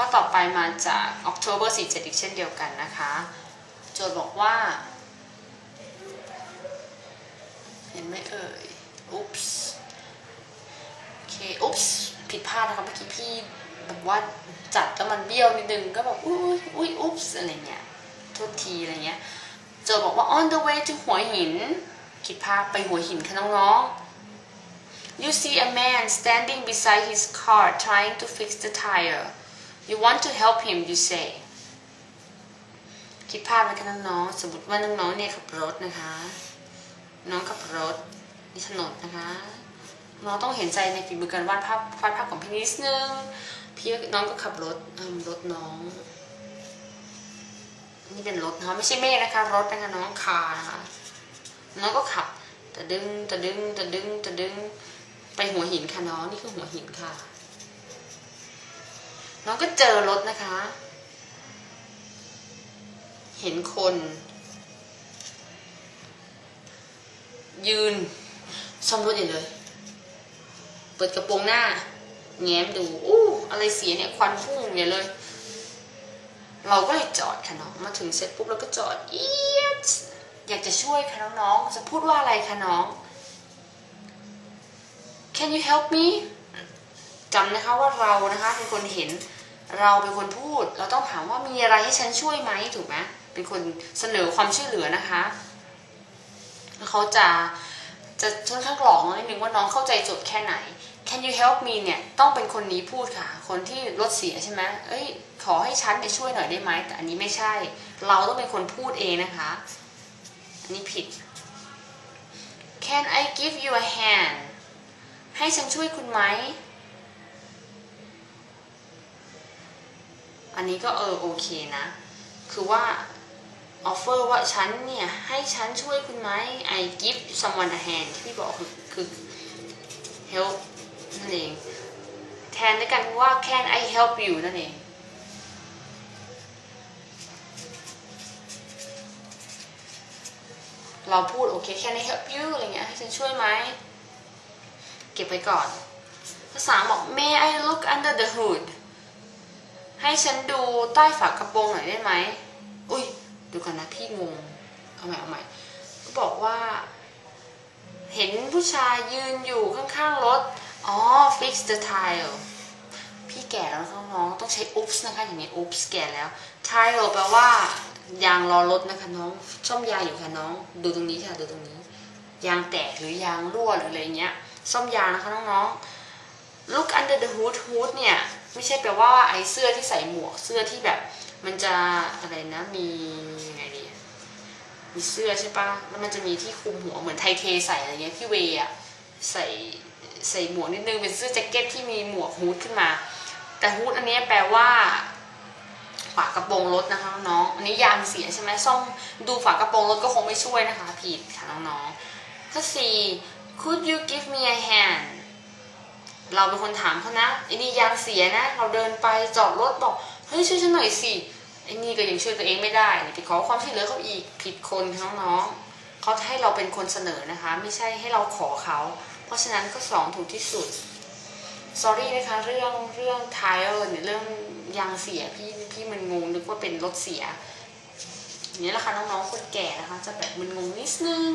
ข้อต่อไปมาจาก October 47 อีกเช่นเดียวกันนะคะ โจทย์บอกว่า เห็นไหมเอ่ย อุ๊ปส์โอเค อุ๊ปส์ผิดพลาดนะคะเมื่อกี้พี่แบบว่าจัดแล้วมันเบี้ยวนิดนึงก็แบบ อุ้ยอุ้ยอุ๊ปส์อะไรเงี้ยโทษทีอะไรเงี้ย โจทย์บอกว่า on the way to หัวหินคิดภาพไปหัวหินค่ะน้องๆ You see a man standing beside his car trying to fix the tire. You want to help him, you say. คิดภาพไหมคะน้องๆสมมติว่าน้องๆเนี่ยขับรถนะคะ น้องขับรถนี่ถนนนะคะ น้องต้องเห็นใจในฝีมือการวาดภาพวาดภาพของพี่นิดนึงพี่น้องก็ขับรถรถน้อง นี่เป็นรถนะคะไม่ใช่เมฆนะคะรถนะคะน้องคานะคะน้องก็ขับตะดึงตะดึงตะดึงตะดึงไปหัวหินค่ะน้องนี่คือหัวหินค่ะ น้องก็เจอรถนะคะ เห็นคน ยืนซ่อมรถอยู่เลย เปิดกระโปรงหน้า แง้มดู อู้อะไรเสียเนี่ยควันพุ่งเนี่ยเลย เราก็เลยจอดค่ะน้อง มาถึงเสร็จปุ๊บเราก็จอดเอียดอยากจะช่วยค่ะน้องๆ จะพูดว่าอะไรคะน้อง Can you help me จำนะคะว่าเรานะคะเป็นคนเห็น เราเป็นคนพูด เราต้องถามว่ามีอะไรให้ฉันช่วยไหมถูกไหมเป็นคนเสนอความช่วยเหลือนะคะแล้วเขาจะจะค่อนข้างหลอกน้องนิดนึงว่าน้องเข้าใจโจทย์แค่ไหน Can you help me เนี่ยต้องเป็นคนนี้พูดค่ะ คนที่รถเสียใช่ไหมเอ้ย ขอให้ฉันไปช่วยหน่อยได้ไหม แต่อันนี้ไม่ใช่ เราต้องเป็นคนพูดเองนะคะ อันนี้ผิด Can I give you a hand ให้ฉันช่วยคุณไหม อันนี้ก็เออโอเคนะ คือว่า offer ว่าฉันเนี่ย ให้ฉันช่วยคุณไหม I give someone a hand ที่พี่บอกคือคือ help นั่นเอง แทนด้วยกันว่า can I help you นั่นเอง เราพูดโอเค can I help you อะไรเงี้ย ให้ฉันช่วยไหม เก็บไว้ก่อน ภาษาบอก may I look under the hood ให้ฉันดูใต้ฝากระโปรงหน่อยได้ไหม อุ้ยดูกันนะพี่งง เอาใหม่เอาใหม่ก็บอกว่า เห็นผู้ชายยืนอยู่ข้างๆรถ อ๋อ fix the tire พี่แก่แล้วน้องๆต้องใช้ oops นะคะอย่างนี้ oops แก่แล้ว tire แปลว่ายางล้อรถนะคะน้องซ่อมยางอยู่ค่ะน้อง ดูตรงนี้ค่ะดูตรงนี้ ยางแตกหรือยางรั่วหรืออะไรเงี้ยซ่อมยางนะคะน้องๆ look under the hood hood เนี่ย ไม่ใช่แปลว่าไอ้เสื้อที่ใส่หมวกเสื้อที่แบบ มันจะอะไรนะมียังไงดีมีเสื้อใช่ปะแล้วมันจะมีที่คลุมหัวเหมือนไทเทใส่อะไรเงี้ยพี่เวอะใส่ใส่หมวกนิดนึงเป็นเสื้อแจ็คเก็ตที่มีหมวกฮูดขึ้นมา แต่ฮูดอันนี้แปลว่าฝากระโปรงรถนะคะน้องอันนี้ยางเสียใช่ไหมซ่อมดูฝากระโปรงรถก็คงไม่ช่วยนะคะ ผิดค่ะน้องๆข้อสี่ could you give me a hand เราเป็นคนถามเขานะไอ้นี่ยางเสียนะ เราเดินไปจอดรถบอกเฮ้ยช่วยฉันหน่อยสิไอ้นี่ก็ยังช่วยตัวเองไม่ได้ไปขอความช่วยเหลือเขาอีกผิดคนค่ะน้องๆเขาให้เราเป็นคนเสนอนะคะ ไม่ใช่ให้เราขอเขา เพราะฉะนั้นก็สองถูกที่สุด sorry นะคะเรื่องเรื่อง tire เนี่ยเรื่องยางเสียพี่พี่มันงงนึกว่าเป็นรถเสียอย่างนี้แหละค่ะน้องๆคนแก่นะคะ จะแบบมันงงนิดนึง